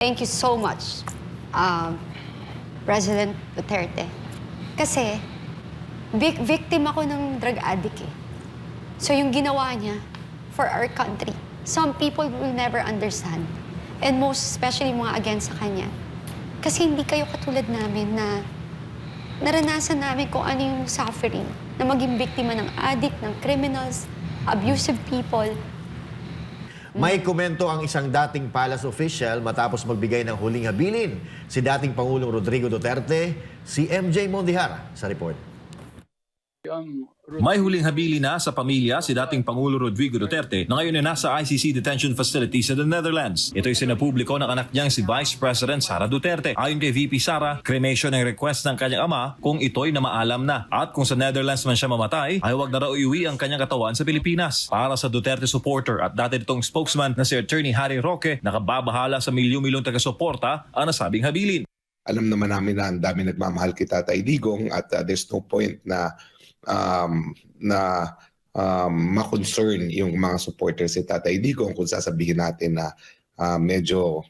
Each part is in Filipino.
Thank you so much, um, President Duterte. Kasi, vic- victim ako ng drug addict eh. So yung ginawa niya for our country, some people will never understand. And most especially mga against sa kanya. Kasi hindi kayo katulad namin na naranasan namin kung ano yung suffering na maging biktima ng addict, ng criminals, abusive people. May komento ang isang dating palace official matapos magbigay ng huling habilin si dating Pangulong Rodrigo Duterte, si MJ Mondihar sa report. May huling habili na sa pamilya si dating Pangulo Rodrigo Duterte na ngayon ay nasa ICC detention facility sa the Netherlands. Ito'y sinapubliko ng anak niyang si Vice President Sara Duterte. Ayon kay VP Sara, cremation ang request ng kanyang ama kung ito'y na maalam na. At kung sa Netherlands man siya mamatay, ay huwag na raw iuwi ang kanyang katawan sa Pilipinas. Para sa Duterte supporter at dati nitong spokesman na si Attorney Harry Roque, nakababahala sa milyon-milyong taga-suporta ang nasabing habilin. Alam naman namin na ang dami nagmamahal kay Tatay Digong at uh, there's no point na um, na um, ma-concern yung mga supporters si Tatay Digong kung sasabihin natin na uh, medyo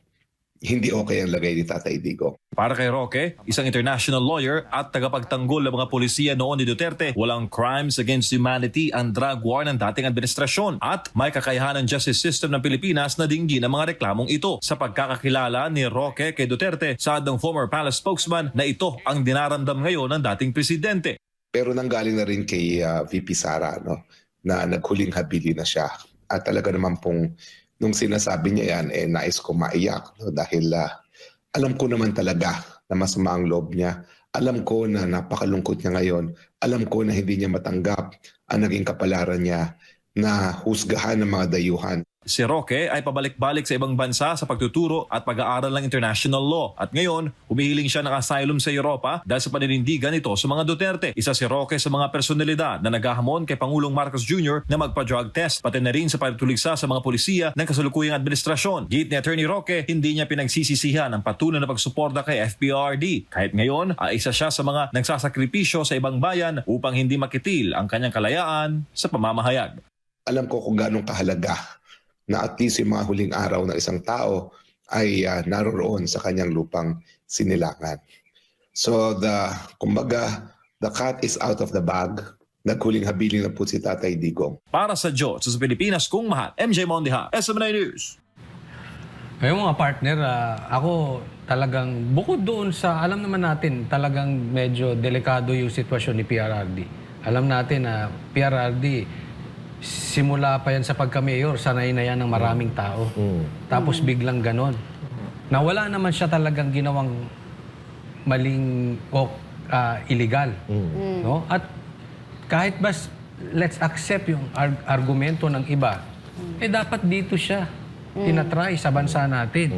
hindi okay ang lagay ni Tatay Digong. Para kay Roque, isang international lawyer at tagapagtanggol ng mga polisiya noon ni Duterte, walang crimes against humanity ang drug war ng dating administrasyon at may kakayahan ng justice system ng Pilipinas na dinggin ang mga reklamong ito. Sa pagkakakilala ni Roque kay Duterte, sa ng former palace spokesman na ito ang dinaramdam ngayon ng dating presidente. Pero nanggaling na rin kay uh, VP Sara no, na naghuling habili na siya. At talaga naman pong nung sinasabi niya yan, eh, nais ko maiyak no, dahil ah, alam ko naman talaga na masama ang loob niya. Alam ko na napakalungkot niya ngayon. Alam ko na hindi niya matanggap ang naging kapalaran niya na husgahan ng mga dayuhan. Si Roque ay pabalik-balik sa ibang bansa sa pagtuturo at pag-aaral ng international law. At ngayon, humihiling siya ng asylum sa Europa dahil sa paninindigan nito sa mga Duterte. Isa si Roque sa mga personalidad na naghahamon kay Pangulong Marcos Jr. na magpa-drug test, pati na rin sa pagtuligsa sa mga polisiya ng kasalukuyang administrasyon. Git ni Attorney Roque, hindi niya pinagsisisihan ang patuloy na pagsuporta kay FPRD. Kahit ngayon, ay isa siya sa mga nagsasakripisyo sa ibang bayan upang hindi makitil ang kanyang kalayaan sa pamamahayag. alam ko kung gaano kahalaga na at least yung mga huling araw ng isang tao ay ah, naroroon sa kanyang lupang sinilangan. So the, kumbaga, the cat is out of the bag. Naghuling habilin na po si Tatay Digong. Para sa Diyos, sa Pilipinas, kung mahal, MJ Mondiha, SMNA News. Ayun mga partner, ah, ako talagang bukod doon sa alam naman natin talagang medyo delikado yung sitwasyon ni PRRD. Alam natin na PRRD simula pa yan sa pagka-mayor, sanay na yan ng maraming tao. Tapos biglang ganon. Na wala naman siya talagang ginawang maling o ah, illegal. No? At kahit bas let's accept yung ar- argumento ng iba, eh dapat dito siya tinatry sa bansa natin.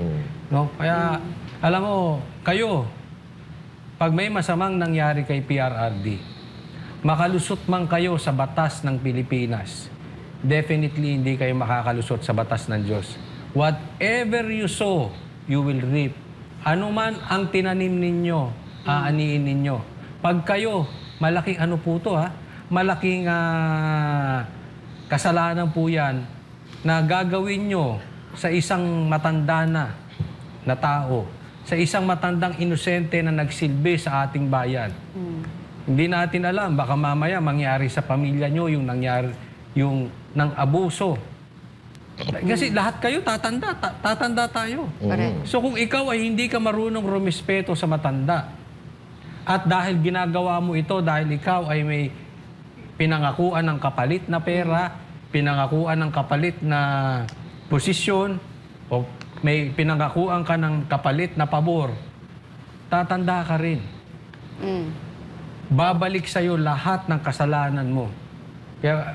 No? Kaya alam mo, kayo, pag may masamang nangyari kay PRRD, makalusot man kayo sa batas ng Pilipinas, definitely hindi kayo makakalusot sa batas ng Diyos. Whatever you sow, you will reap. Ano man ang tinanim ninyo, aaniin ninyo. Pag kayo, malaking ano po to ha, malaking ah, kasalanan po yan na gagawin nyo sa isang matanda na, na tao, sa isang matandang inosente na nagsilbi sa ating bayan. Hindi natin alam, baka mamaya mangyari sa pamilya nyo yung nangyari, yung ng abuso. Kasi lahat kayo tatanda, ta- tatanda tayo. Correct. So kung ikaw ay hindi ka marunong rumispeto sa matanda, at dahil ginagawa mo ito dahil ikaw ay may pinangakuan ng kapalit na pera, pinangakuan ng kapalit na posisyon, o may pinangakuan ka ng kapalit na pabor, tatanda ka rin. Mm. Babalik sa'yo lahat ng kasalanan mo. Kaya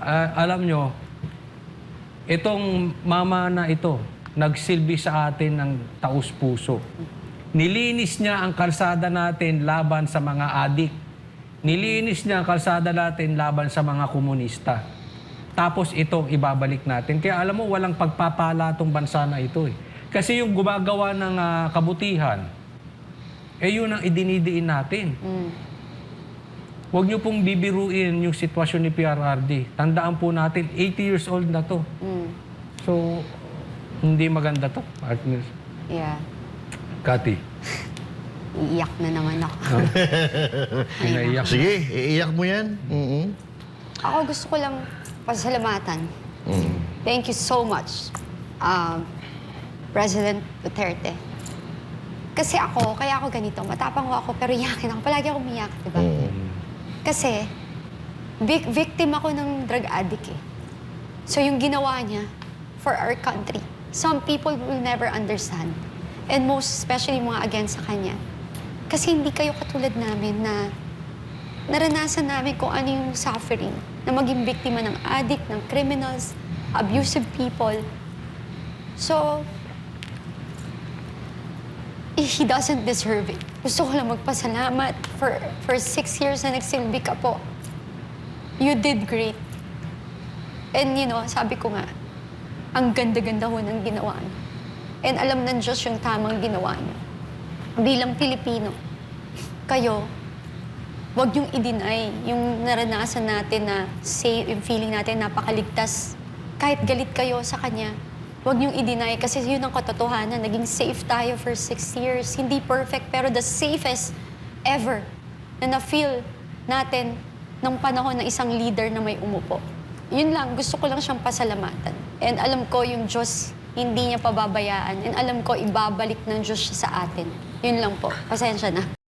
ah, alam nyo, itong mama na ito, nagsilbi sa atin ng taus-puso. Nilinis niya ang kalsada natin laban sa mga adik. Nilinis niya ang kalsada natin laban sa mga komunista. Tapos ito ibabalik natin. Kaya alam mo, walang pagpapala tong bansa na ito eh. Kasi yung gumagawa ng ah, kabutihan, eh yun ang idinidiin natin. Mm. Huwag niyo pong bibiruin yung sitwasyon ni PRRD. Tandaan po natin, 80 years old na to. Mm. So, hindi maganda to, partners. Yeah. Kati, Iiyak na naman ako. pinaiyak. Sige, iiyak mo yan. Mhm. Ako gusto ko lang pasalamatan. Thank you so much, um, President Duterte. Kasi ako, kaya ako ganito, matapang ako, pero iyakin ako. Palagi ako umiyak, di ba? Kasi, vic- victim ako ng drug addict eh. So yung ginawa niya for our country, some people will never understand. And most especially mga against sa kanya. Kasi hindi kayo katulad namin na naranasan namin kung ano yung suffering na maging biktima ng addict, ng criminals, abusive people. So, eh, he doesn't deserve it. Gusto ko lang magpasalamat for, for six years na nagsilbi ka po. You did great. And you know, sabi ko nga, ang ganda-ganda ho ng ginawa niyo. And alam ng Diyos yung tamang ginawa niyo. Bilang Pilipino, kayo, wag yung i-deny yung naranasan natin na safe, yung feeling natin napakaligtas. Kahit galit kayo sa kanya, wag yung i-deny kasi yun ang katotohanan. Naging safe tayo for six years. Hindi perfect, pero the safest ever na na-feel natin ng panahon ng isang leader na may umupo. Yun lang, gusto ko lang siyang pasalamatan. And alam ko yung Diyos, hindi niya pababayaan. And alam ko, ibabalik ng Diyos siya sa atin. Yun lang po. Pasensya na.